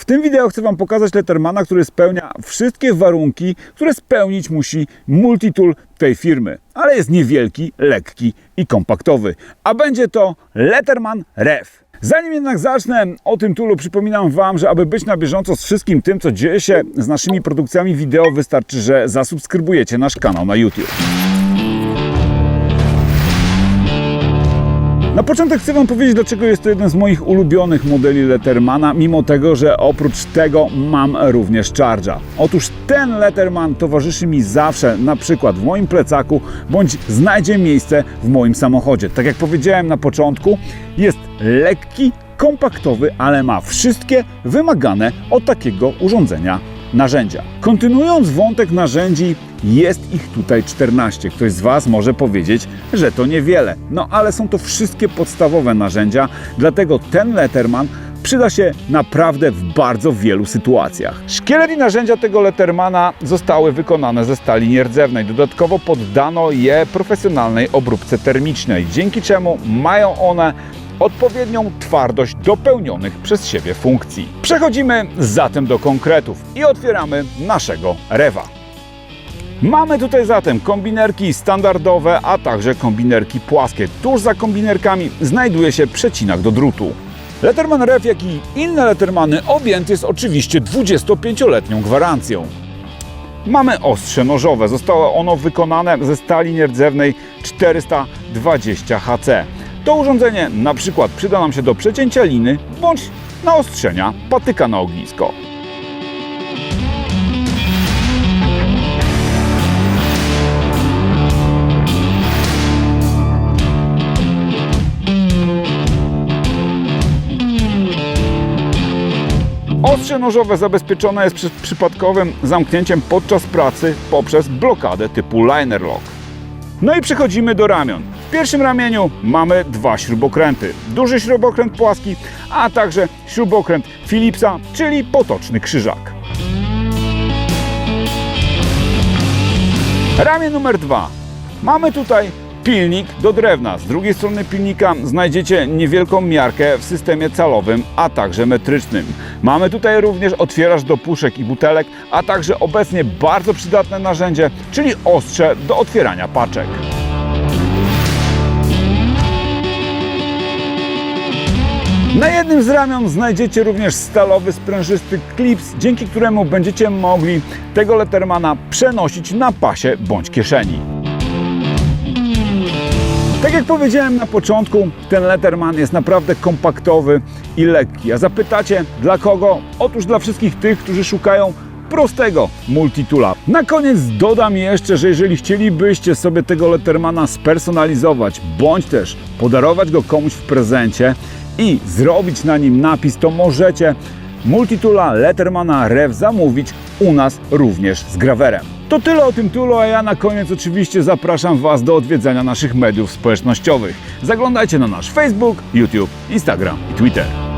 W tym wideo chcę Wam pokazać Lettermana, który spełnia wszystkie warunki, które spełnić musi multitool tej firmy. Ale jest niewielki, lekki i kompaktowy. A będzie to Letterman Rev. Zanim jednak zacznę o tym toolu, przypominam Wam, że aby być na bieżąco z wszystkim tym, co dzieje się z naszymi produkcjami wideo, wystarczy, że zasubskrybujecie nasz kanał na YouTube. Na początek chcę Wam powiedzieć, dlaczego jest to jeden z moich ulubionych modeli Lettermana, mimo tego, że oprócz tego mam również Charge'a. Otóż ten Letterman towarzyszy mi zawsze, na przykład w moim plecaku, bądź znajdzie miejsce w moim samochodzie. Tak jak powiedziałem na początku, jest lekki, kompaktowy, ale ma wszystkie wymagane od takiego urządzenia narzędzia. Kontynuując wątek narzędzi, jest ich tutaj 14. Ktoś z Was może powiedzieć, że to niewiele. No ale są to wszystkie podstawowe narzędzia, dlatego ten Letterman przyda się naprawdę w bardzo wielu sytuacjach. Szkielet i narzędzia tego Lettermana zostały wykonane ze stali nierdzewnej. Dodatkowo poddano je profesjonalnej obróbce termicznej, dzięki czemu mają one odpowiednią twardość dopełnionych przez siebie funkcji. Przechodzimy zatem do konkretów i otwieramy naszego rewa. Mamy tutaj zatem kombinerki standardowe, a także kombinerki płaskie. Tuż za kombinerkami znajduje się przecinak do drutu. Letterman Rev, jak i inne Lettermany objęty jest oczywiście 25-letnią gwarancją. Mamy ostrze nożowe. Zostało ono wykonane ze stali nierdzewnej 420 HC. To urządzenie na przykład przyda nam się do przecięcia liny bądź naostrzenia patyka na ognisko. Ostrze nożowe zabezpieczone jest przed przypadkowym zamknięciem podczas pracy poprzez blokadę typu liner lock. No i przechodzimy do ramion. W pierwszym ramieniu mamy dwa śrubokręty. Duży śrubokręt płaski, a także śrubokręt Philipsa, czyli potoczny krzyżak. Ramię numer dwa. Mamy tutaj pilnik do drewna. Z drugiej strony pilnika znajdziecie niewielką miarkę w systemie calowym, a także metrycznym. Mamy tutaj również otwieracz do puszek i butelek, a także obecnie bardzo przydatne narzędzie, czyli ostrze do otwierania paczek. Na jednym z ramion znajdziecie również stalowy sprężysty klips, dzięki któremu będziecie mogli tego Lettermana przenosić na pasie bądź kieszeni. Tak jak powiedziałem na początku, ten Letterman jest naprawdę kompaktowy i lekki. A zapytacie dla kogo? Otóż dla wszystkich tych, którzy szukają prostego multitula. Na koniec dodam jeszcze, że jeżeli chcielibyście sobie tego Lettermana spersonalizować, bądź też podarować go komuś w prezencie i zrobić na nim napis, to możecie multitula Lettermana Rev zamówić u nas również z grawerem. To tyle o tym toolu, a ja na koniec oczywiście zapraszam Was do odwiedzania naszych mediów społecznościowych. Zaglądajcie na nasz Facebook, YouTube, Instagram i Twitter.